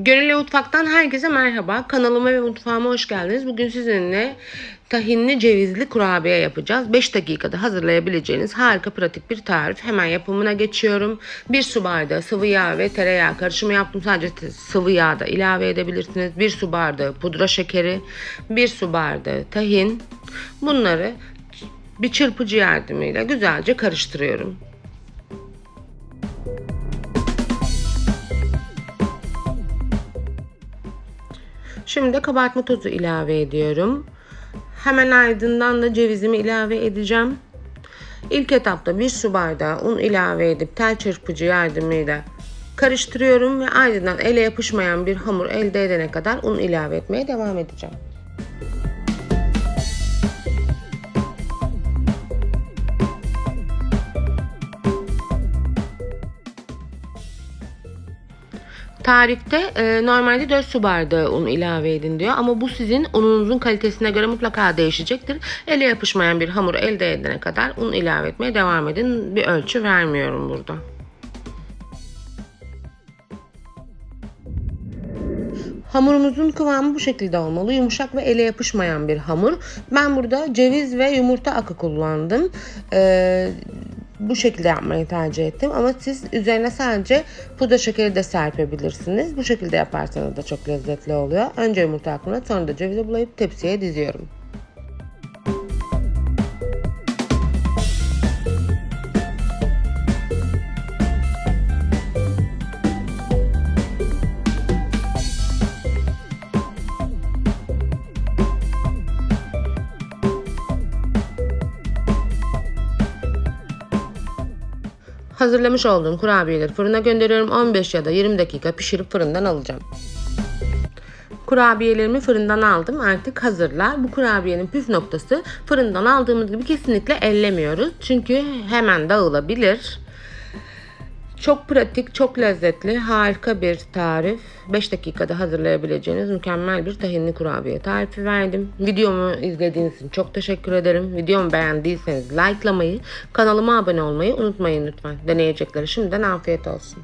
Gönüllü Mutfak'tan herkese merhaba. Kanalıma ve mutfağıma hoş geldiniz. Bugün sizinle tahinli cevizli kurabiye yapacağız. 5 dakikada hazırlayabileceğiniz harika pratik bir tarif. Hemen yapımına geçiyorum. 1 su bardağı sıvı yağ ve tereyağı karışımı yaptım. Sadece sıvı yağ da ilave edebilirsiniz. 1 su bardağı pudra şekeri, 1 su bardağı tahin. Bunları bir çırpıcı yardımıyla güzelce karıştırıyorum. Şimdi kabartma tozu ilave ediyorum. Hemen ardından da cevizimi ilave edeceğim. İlk etapta bir su bardağı un ilave edip tel çırpıcı yardımıyla karıştırıyorum ve ardından ele yapışmayan bir hamur elde edene kadar un ilave etmeye devam edeceğim. Tarifte e, normalde 4 su bardağı un ilave edin diyor ama bu sizin ununuzun kalitesine göre mutlaka değişecektir. Ele yapışmayan bir hamur elde edene kadar un ilave etmeye devam edin. Bir ölçü vermiyorum burada. Hamurumuzun kıvamı bu şekilde olmalı. Yumuşak ve ele yapışmayan bir hamur. Ben burada ceviz ve yumurta akı kullandım. Ee, bu şekilde yapmayı tercih ettim. Ama siz üzerine sadece pudra şekeri de serpebilirsiniz. Bu şekilde yaparsanız da çok lezzetli oluyor. Önce yumurta akını sonra da cevizi bulayıp tepsiye diziyorum. Hazırlamış olduğum kurabiyeleri fırına gönderiyorum. 15 ya da 20 dakika pişirip fırından alacağım. Kurabiyelerimi fırından aldım. Artık hazırlar. Bu kurabiyenin püf noktası fırından aldığımız gibi kesinlikle ellemiyoruz. Çünkü hemen dağılabilir. Çok pratik, çok lezzetli, harika bir tarif. 5 dakikada hazırlayabileceğiniz mükemmel bir tahinli kurabiye tarifi verdim. Videomu izlediğiniz için çok teşekkür ederim. Videomu beğendiyseniz likelamayı, kanalıma abone olmayı unutmayın lütfen. Deneyecekleri şimdiden afiyet olsun.